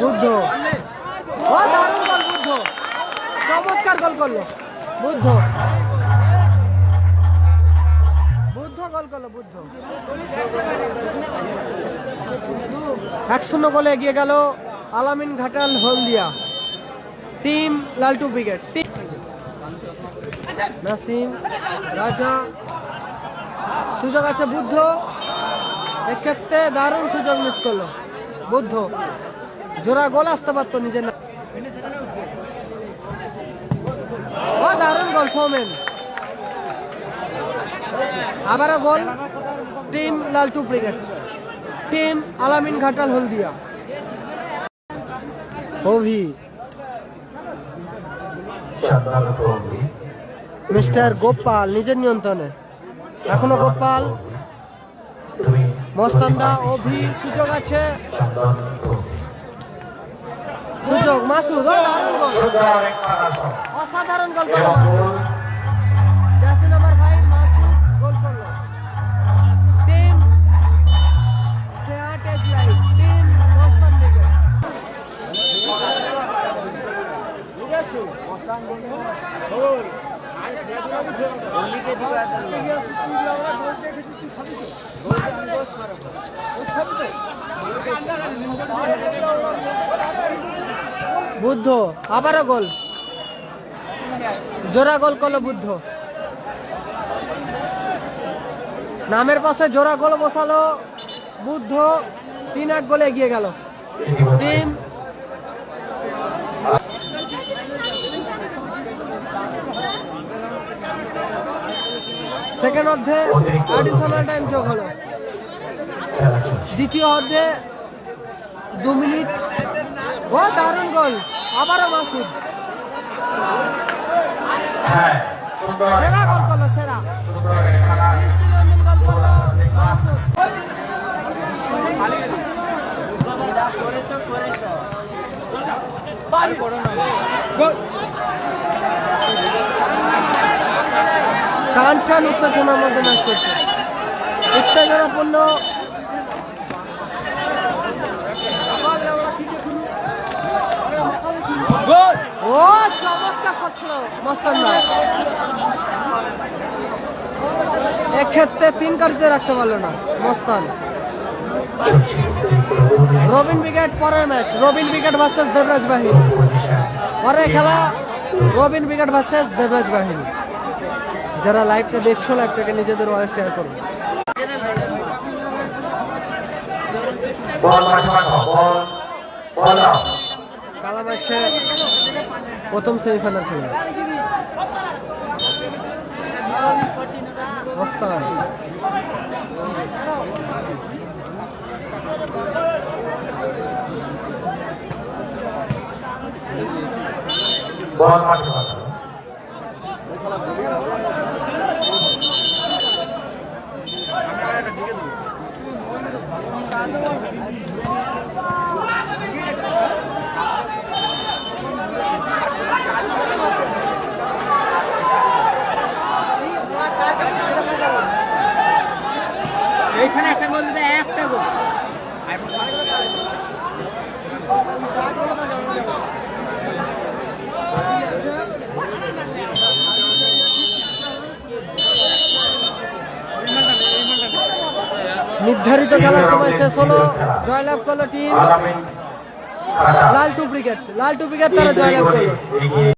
বুদ্ধ। ও, দারুণ গোল বুদ্ধ। চমৎকার গোল করল। বুদ্ধ। বুদ্ধ গোল করল, বুদ্ধ। এক শূন্য গোলে এগিয়ে গেল Alamin Ghatal Haldia. Team Laltu brigade team Nasim, Raja. সুযোগ আছে বুদ্ধ। এক্ষেত্রে দারুণ সুযোগ মিস করল। বুদ্ধ জোড়া গোল আসতে পারতো নিজের না ও দারুণ গোল সৌমেন। আবারও goal team Laltu brigade team Alamin Ghatal Haldia. ওভি মিস্টার গোপাল নিজের নিয়ন্ত্রণে। এখনও গোপাল মস্তান্দা অভি সুযোগ আছে। সুযোগ, মাসুদ, ও দারুণ গোল অসাধারণ গোল করল মাসুদ। জাসি নাম্বার ফাইভ মাসুদ গোল করল। টিম সেহাট এজলাই টিম মস্তান লিগে। বুদ্ধ আবারও গোল। জোড়া গোল করল বুদ্ধ। নামের পাশে জোড়া গোল বসালো বুদ্ধ। তিন এক গোলে এগিয়ে গেল। টিম সেকেন্ড অর্ধে অ্যাডিশনাল টাইম যোগ হলো। দ্বিতীয় অর্ধে দু মিনিট। ও দারুণ গোল আবারও মাসুদ। সেরা গোল করল সেরা। গোল করল মাসুদ টান টান উত্তেজনার মধ্যে ম্যাচ করছে। উত্তেজনাপূর্ণ ও চমৎকার শট ছিল মস্তান এক্ষেত্রে তিন কাটিতে রাখতে পারল না মস্তান। রবিন উইকেট পরের match Robin wicket versus Debraj বাহিনী। পরে খেলা রবিন উইকেট ভার্সেস দেবরাজ বাহিনী। যারা লাইভটা দেখছ লাইভটাকে নিজেদের ওয়ালে শেয়ার করবে প্রথম সেমিফাইনাল খেলবে মস্তান বল মাঠে। এইখানে একটা গোল দিতে একটা গোল নির্ধারিত খেলার সময় শেষ হলো। জয়লাভ করল team. Laltu Laltu Laltu brigade তারা জয়লাভ করল।